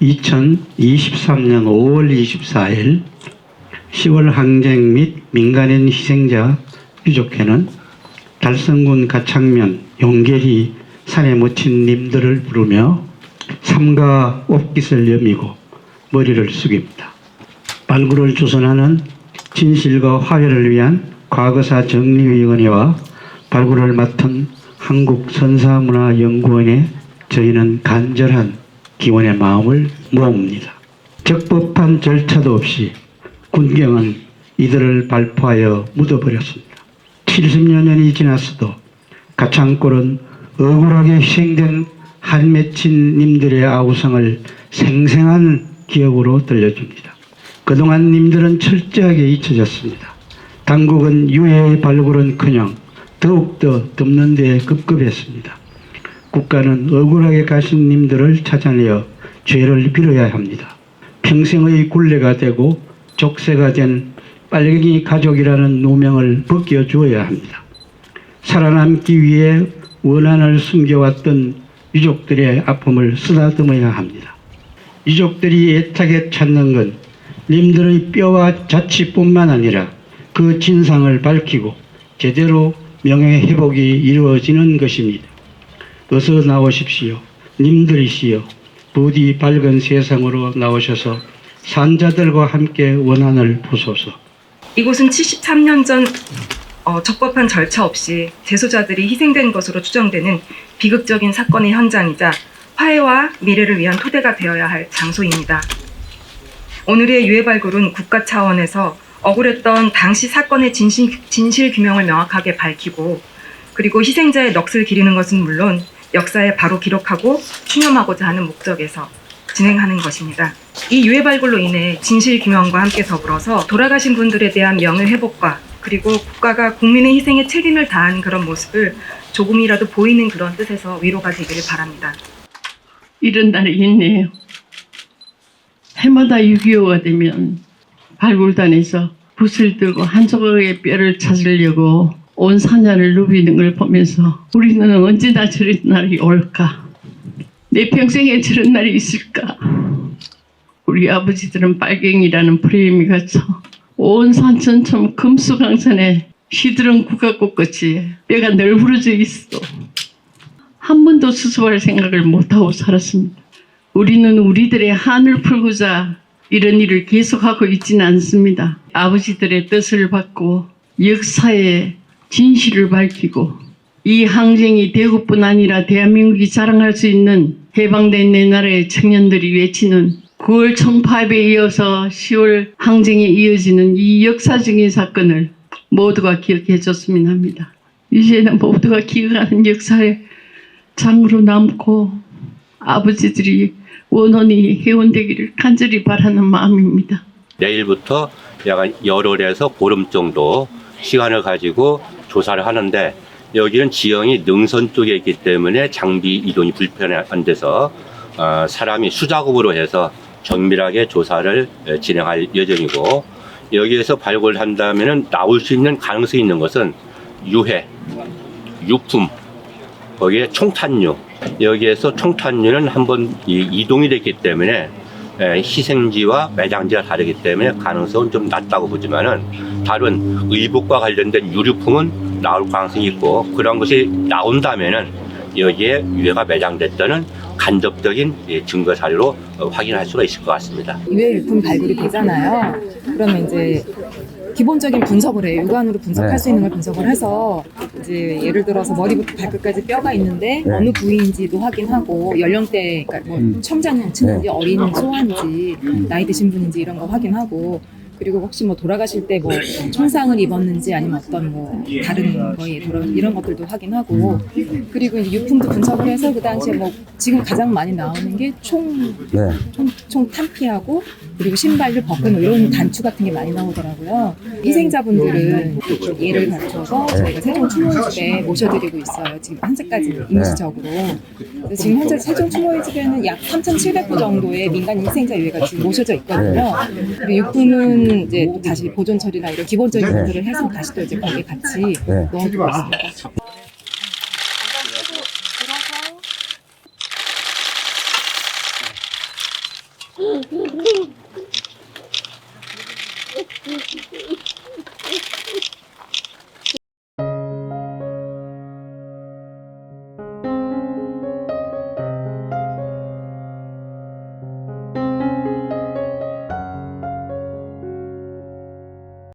2023년 5월 24일 10월 항쟁 및 민간인 희생자 유족회는 달성군 가창면 용계리 산에 묻힌 님들을 부르며 삼가 옷깃을 여미고 머리를 숙입니다. 발굴을 조선하는 진실과 화해를 위한 과거사 정리위원회와 발굴을 맡은 한국선사문화연구원에 저희는 간절한 기원의 마음을 모읍니다. 적법한 절차도 없이 군경은 이들을 발포하여 묻어버렸습니다. 70여 년이 지났어도 가창골은 억울하게 희생된 한맺힌님들의 아우성을 생생한 기억으로 들려줍니다. 그동안 님들은 철저하게 잊혀졌습니다. 당국은 유해의 발굴은커녕 더욱더 덮는 데 급급했습니다. 국가는 억울하게 가신 님들을 찾아내어 죄를 빌어야 합니다. 평생의 굴레가 되고 족쇄가 된 빨갱이 가족이라는 누명을 벗겨 주어야 합니다. 살아남기 위해 원한을 숨겨왔던 유족들의 아픔을 쓰다듬어야 합니다. 유족들이 애타게 찾는 건 님들의 뼈와 자취뿐만 아니라 그 진상을 밝히고 제대로 명예 회복이 이루어지는 것입니다. 어서 나오십시오. 님들이시여 부디 밝은 세상으로 나오셔서 산자들과 함께 원한을 보소서. 이곳은 73년 전 어, 적법한 절차 없이 재소자들이 희생된 것으로 추정되는 비극적인 사건의 현장이자 화해와 미래를 위한 토대가 되어야 할 장소입니다. 오늘의 유해 발굴은 국가 차원에서 억울했던 당시 사건의 진실, 진실 규명을 명확하게 밝히고 그리고 희생자의 넋을 기리는 것은 물론 역사에 바로 기록하고 추념하고자 하는 목적에서 진행하는 것입니다. 이 유해 발굴로 인해 진실 규명과 함께 더불어서 돌아가신 분들에 대한 명예 회복과 그리고 국가가 국민의 희생에 책임을 다하는 그런 모습을 조금이라도 보이는 그런 뜻에서 위로가 되기를 바랍니다. 이런 날이 있네요. 해마다 6.25가 되면 발굴단에서 붓을 들고 한 조각의 뼈를 찾으려고 온 산야를 누비는 걸 보면서 우리는 언제 나 저런 날이 올까? 내 평생에 저런 날이 있을까? 우리 아버지들은 빨갱이라는 프레임이 갇혀 온 산천처럼 금수강산에 시들은 국화꽃같이 뼈가 널브러져 있어. 한 번도 수습할 생각을 못하고 살았습니다. 우리는 우리들의 한을 풀고자 이런 일을 계속하고 있지는 않습니다. 아버지들의 뜻을 받고 역사의 진실을 밝히고 이 항쟁이 대구뿐 아니라 대한민국이 자랑할 수 있는 해방된 내 나라의 청년들이 외치는 9월 총파업에 이어서 10월 항쟁에 이어지는 이 역사적인 사건을 모두가 기억해 줬으면 합니다. 이제는 모두가 기억하는 역사의 장으로 남고 아버지들이 원원이 회원되기를 간절히 바라는 마음입니다. 내일부터 약간 열흘에서 보름 정도 시간을 가지고 조사를 하는데 여기는 지형이 능선 쪽에 있기 때문에 장비 이동이 불편한 데서 어, 사람이 수작업으로 해서 정밀하게 조사를 에, 진행할 예정이고 여기에서 발굴한다면 나올 수 있는 가능성이 있는 것은 유해, 유품, 거기에 총탄류. 여기에서 총탄류는 한번 이- 이동이 됐기 때문에 에, 희생지와 매장지가 다르기 때문에 가능성은 좀 낮다고 보지만은 다른 의복과 관련된 유류품은 나올 가능성이 있고 그런 것이 나온다면은 여기에 유해가 매장됐다는 간접적인 예, 증거 자료로 어, 확인할 수가 있을 것 같습니다. 유해 유품 발굴이 되잖아요. 그러면 이제 기본적인 분석을 해요. 육안으로 분석할 네. 수 있는 걸 분석을 해서 이제 예를 들어서 머리부터 발끝까지 뼈가 있는데 네. 어느 부위인지도 확인하고 연령대, 그러니까 뭐 음. 청장년층인지 네. 어린 소아인지 나이 드신 분인지 이런 거 확인하고 그리고 혹시 뭐 돌아가실 때 뭐 총상을 입었는지 아니면 어떤 뭐 다른 거에 돌아 이런 것들도 확인하고 그리고 이제 유품도 분석을 해서 그 당시에 뭐 지금 가장 많이 나오는 게총 네. 총, 총 탄피하고 그리고 신발을 벗은 뭐 이런 단추 같은 게 많이 나오더라고요. 희생자분들은 예를 갖춰서 저희가 세종 추모집에 모셔드리고 있어요. 지금 현재까지 임시적으로. 그래서 지금 현재 세종 추모집에는 약 3,700구 정도의 민간 희생자 유해가 지금 모셔져 있거든요. 그리고 육품은 이제 또 다시 보존 처리나 이런 기본적인 네. 것들을 해서 다시 또 이제 거기에 같이 네. 넣어두고 있습니다.